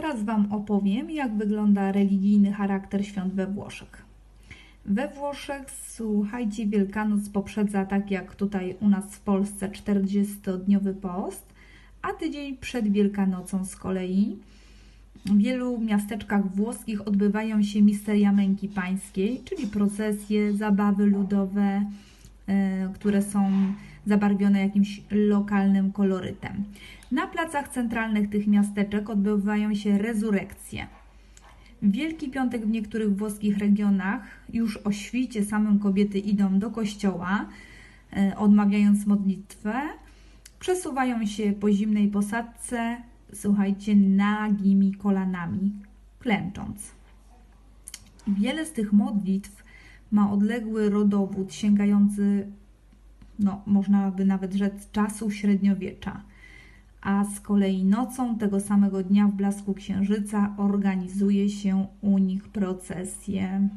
teraz Wam opowiem, jak wygląda religijny charakter świąt we Włoszech. We Włoszech, słuchajcie, Wielkanoc poprzedza, tak jak tutaj u nas w Polsce, 40-dniowy post, a tydzień przed Wielkanocą z kolei w wielu miasteczkach włoskich odbywają się misteria męki pańskiej, czyli procesje, zabawy ludowe, e, które są zabarwione jakimś lokalnym kolorytem. Na placach centralnych tych miasteczek odbywają się rezurekcje. Wielki Piątek w niektórych włoskich regionach już o świcie samym kobiety idą do kościoła, e, odmawiając modlitwę. Przesuwają się po zimnej posadce, słuchajcie, nagimi kolanami, klęcząc. Wiele z tych modlitw ma odległy rodowód sięgający, no, można by nawet rzec, czasów średniowiecza. A z kolei nocą tego samego dnia w blasku księżyca organizuje się u nich procesje.